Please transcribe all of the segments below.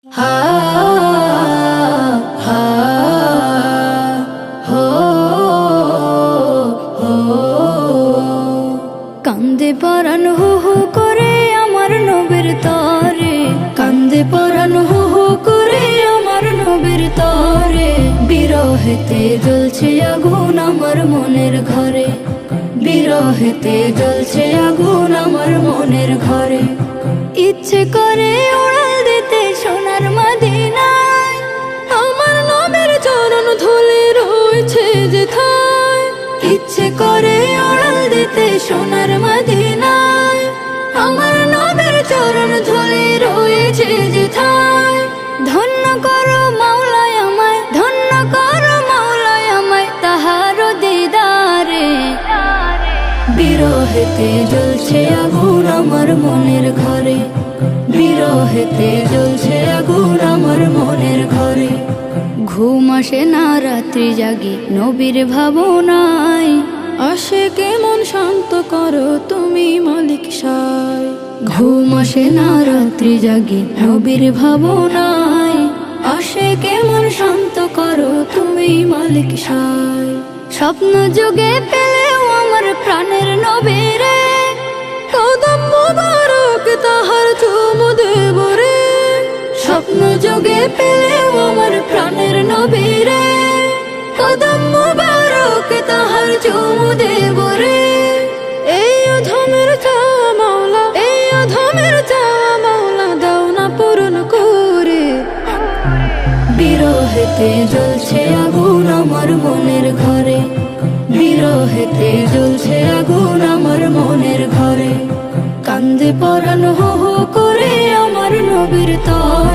কান্দে পরান হু হু করে আমার নবীর তরে। কান্দে পরান হু হু করে আমার নবীর তরে। বিরহেতে জ্বলছে আগুন আমার মনের ঘরে। বিরহেতে জ্বলছে আগুন আমার মনের ঘরে। ইচ্ছে করে ইচ্ছে করে উড়াল দিতে সোনার মদিনায়। আমার নবীর চরণ ধুলে রয়েছে যেথায় ধন্য করো মাওলায় আমায়, ধন্য করো মাওলায় আমায় তাহার দিদারে। বিরহেতে জ্বলছে আগুন আমার মনের ঘরে। বিরহেতে জ্বলছে আসে না রাত্রি জাগি নবীর ভাবনায়। আসে কেমন শান্ত করো তুমি মালিক সায়। ঘুম আসে না রাত্রি জাগি নবীর ভাবনায়। আসে কেমন শান্ত করো তুমি মালিক সায়। স্বপ্ন যুগে পেলেও আমার প্রাণের নবীরে। কদম তাহার চুমু দেব রে স্বপ্ন যুগে পেলেও আমার প্রাণের নবীরে। কদম মুবারক তাহার চুমু দেব রে। এই অধমের চাওয়া মাওলা, এই অধমের চাওয়া মাওলা, দাও না পূরণ করে। বিরহেতে জ্বলছে আগুন আমার মনের ঘরে। বিরহেতে জ্বলছে আগুন আমার মনের ঘরে। কান্দে পরানো হো করে আমার নবীর তরে।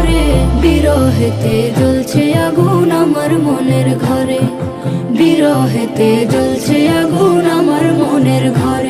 বিরহেতে জ্বলছে আগুন আমার মনের ঘরে। বিরহেতে জ্বলছে আগুন আমার মনের ঘরে।